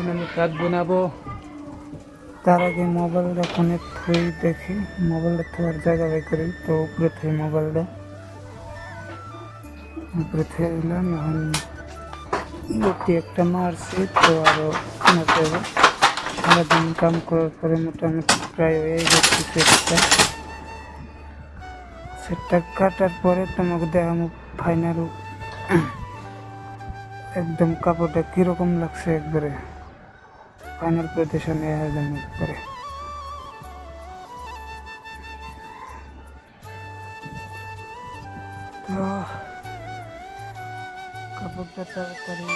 এখন আমি কাঠ বানাবো? তার আগে মোবাইলটা ফোনে থুই দেখি। মোবাইলটা থোয়ার জায়গা বের করি। তো উপরে থুই মোবাইলটা উপরে থুয়ে দিলাম। এখন গুটি একটা মারছি, তো আরও মারতে হবে সারাদিন কাম করার পরে মোটামুটি প্রায় হয়ে যাচ্ছে সেটটা। সেটটা কাটার পরে তোমাকে দেখাবো ফাইনাল একদম কাপড়টা কীরকম লাগছে একবারে। ফাইনাল পজিশনে একদম করে। তো কাপড়টা তাড়াতাড়ি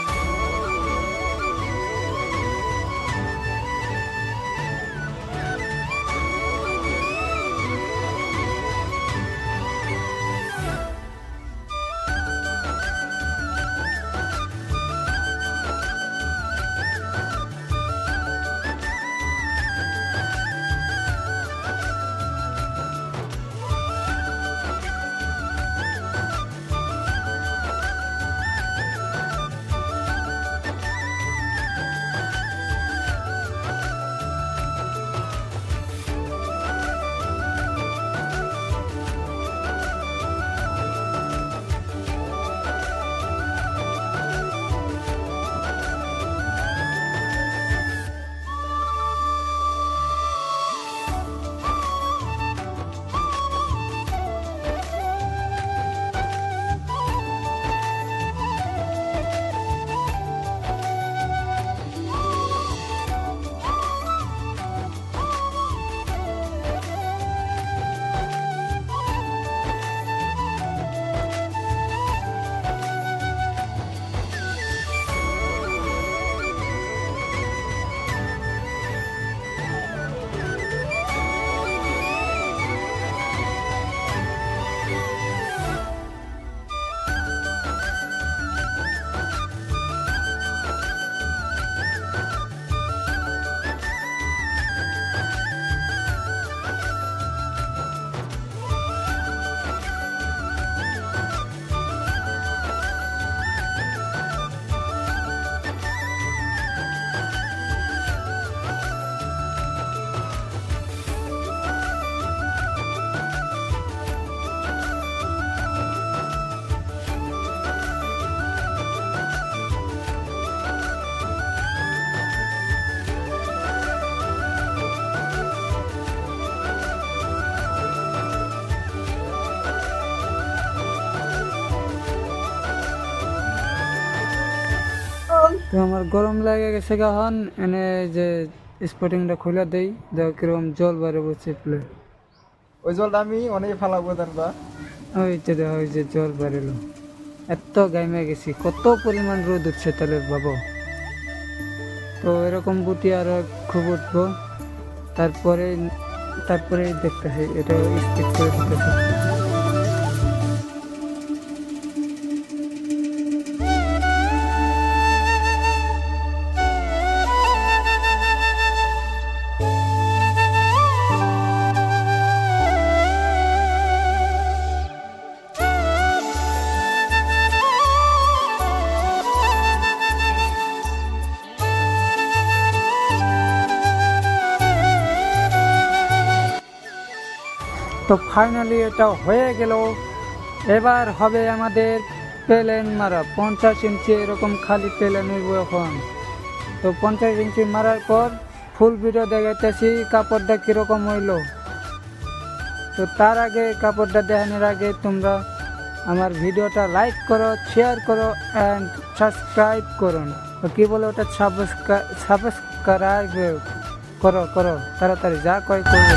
তো আমার গরম লাগে গেছে এখন এনে যে স্পটিংটা খুলে দেই দেখো কীরকম জল বারে বসে প্লে ওই জলটা আমি অনেক ফালাবো জানবা ওই যে দেখো ওই যে জল বাড়িলো এত গাইমে গেছি কত পরিমাণ রোদ উঠছে তাহলে ভাবো। তো এরকম বুটি আরও খুব উঠবো তারপরে তারপরে দেখতে দেখতেছি এটা স্পিড করে দিতেছে তো ফাইনালি এটা হয়ে গেল। এবার হবে আমাদের প্লেন মারা। পঞ্চাশ ইঞ্চি এরকম খালি প্লেন হইব এখন। তো পঞ্চাশ ইঞ্চি মারার পর ফুল ভিডিও দেখাইতেছি, কাপড়টা কীরকম হইল। তো তার আগে কাপড়টা দেখানোর আগে তোমরা আমার ভিডিওটা লাইক করো শেয়ার করো অ্যান্ড সাবস্ক্রাইব করো। তো কী বলে ওটা? সাবস্ক্রাইব করো করো। তাড়াতাড়ি যা কয় করবে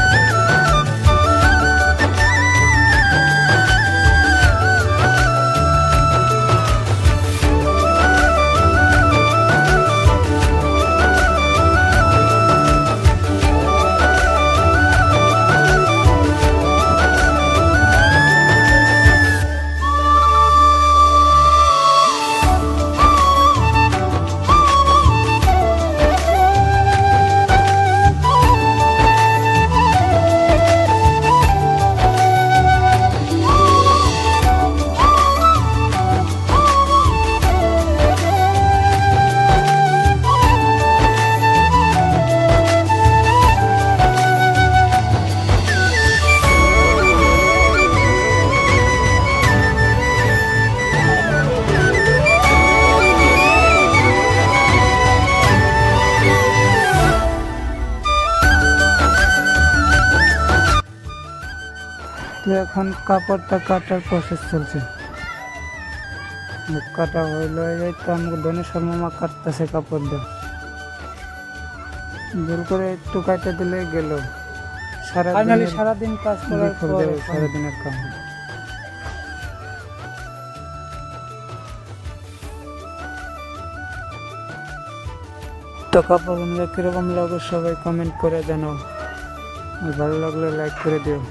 এখন কাপড়টা কাটার প্রসেস চলছে। কাটা হইল এই তো আমাকে ধনেশ্বর মামা কাটতেছে কাপড় দিয়ে। জোর করে একটু কাটে দিলে গেল। সারা সারাদিন কাজ করার পর সারাদিনের কাম। তো কাপড় কীরকম লাগে সবাই কমেন্ট করে জানাও। ভালো লাগলে লাইক করে দিও।